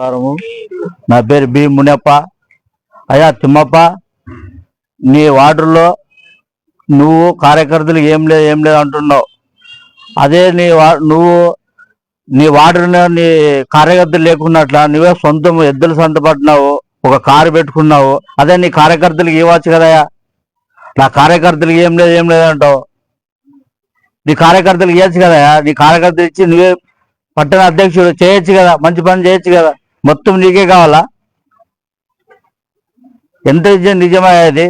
నమస్కారము నా పేరు బి మునప్ప. అయ్యా తిమ్మప్ప నీ వార్డులో నువ్వు కార్యకర్తలు ఏం లేదు ఏం లేదు అంటున్నావు. అదే నీ వా- నువ్వు నీ వార్డులో నీ కార్యకర్తలు లేకున్నట్ల నువ్వే సొంతం ఎద్దులు సొంత ఒక కారు పెట్టుకున్నావు. అదే నీ కార్యకర్తలకు ఇవ్వచ్చు కదయ్యా నా కార్యకర్తలకు ఏం లేదు ఏం లేదు అంటావు. నీ కార్యకర్తలకు ఇవ్వచ్చు కదయ్యా నీ కార్యకర్తలు ఇచ్చి నువ్వే పట్టణ అధ్యక్షుడు చేయొచ్చు కదా మంచి పని చేయొచ్చు కదా. మొత్తం నీకే కావాలా? ఎంత నిజం నిజమయ్యేది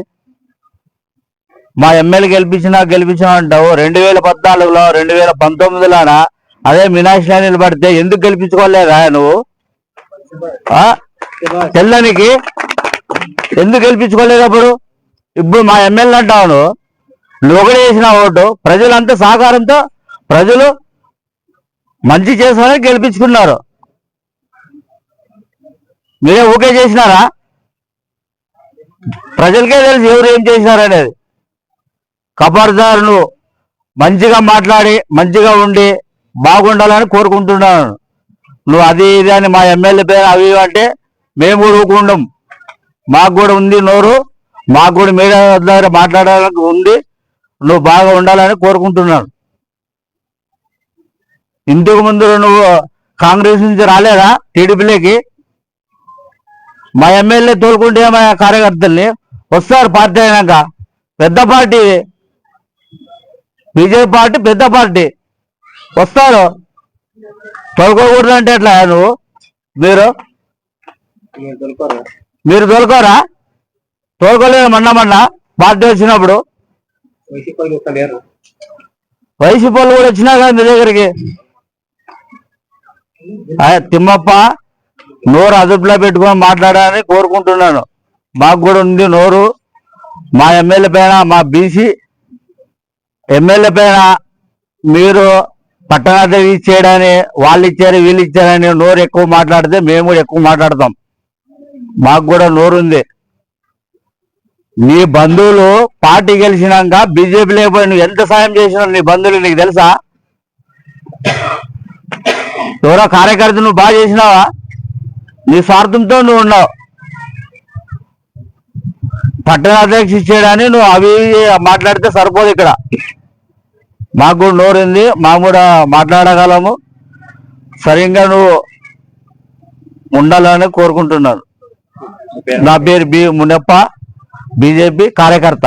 మా ఎమ్మెల్యే గెలిపించినా గెలిపించినా అంటావు. రెండు వేల పద్నాలుగులో రెండు వేల పంతొమ్మిదిలోన? అదే మీనాక్షి నిలబడితే ఎందుకు గెలిపించుకోలేదా నువ్వు? తెల్లనికి ఎందుకు గెలిపించుకోలేదు అప్పుడు? ఇప్పుడు మా ఎమ్మెల్యే అంటావు నువ్వు. నువ్వు ఒకటే చేసిన ఓటు. ప్రజలంతా సహకారంతో ప్రజలు మంచి చేసామని గెలిపించుకున్నారు. మీరే ఊకే చేసినారా? ప్రజలకే తెలుసు ఎవరు ఏం చేసినారనేది కబర్దారు నువ్వు మంచిగా మాట్లాడి మంచిగా ఉండి బాగుండాలని కోరుకుంటున్నాను. నువ్వు అది ఇది అని మా ఎమ్మెల్యే పేరు అవి అంటే మేము కూడా ఊకుండం మాకు కూడా ఉంది నోరు. మాకు కూడా మీడియా దగ్గర మాట్లాడాలని ఉంది. నువ్వు బాగా ఉండాలని కోరుకుంటున్నాను. ఇంతకు ముందు నువ్వు కాంగ్రెస్ నుంచి రాలేదా? టీడీపీలోకి? మా ఎమ్మెల్యే తోలుకుంటే మా కార్యకర్తల్ని వస్తారు పార్టీ అయినాక. పెద్ద పార్టీ. బీజేపీ పార్టీ పెద్ద పార్టీ. వస్తారు. తోలుకోకూడదు అంటే ఎట్లా నువ్వు? మీరు? మీరు తోలుకోరా? తోలుకోలేదు మన్నా మన్నా పార్టీ వచ్చినప్పుడు. వయసు పళ్ళు కూడా వచ్చినా కదా మీ దగ్గరికి. తిమ్మప్ప. నోరు అదుపులో పెట్టుకొని మాట్లాడాలని కోరుకుంటున్నాను. మాకు కూడా ఉంది నోరు. మా ఎమ్మెల్యే పైన మా బీసీ ఎమ్మెల్యే పైన మీరు పట్టణాధికారి ఇచ్చేయడాన్ని వాళ్ళు ఇచ్చారు వీళ్ళు ఇచ్చారని నోరు ఎక్కువ మాట్లాడితే మేము కూడా ఎక్కువ మాట్లాడతాం. మాకు కూడా నోరు ఉంది. నీ బంధువులు పార్టీ గెలిచినాక బీజేపీ లేకపోయి నువ్వు ఎంత సాయం చేసినావు నీ బంధువులు నీకు తెలుసా? ఎవరో కార్యకర్త నువ్వు బాగా చేసినావా? నీ స్వార్థంతో నువ్వు ఉన్నావు. పట్టణ అధ్యక్ష నువ్వు అవి మాట్లాడితే సరిపోదు ఇక్కడ. మాకు కూడా నోరుంది మాకు కూడా మాట్లాడగలము. సరిగ్గా నువ్వు ఉండాలని కోరుకుంటున్నాను. నా పేరు బి మునప్ప బీజేపీ కార్యకర్త.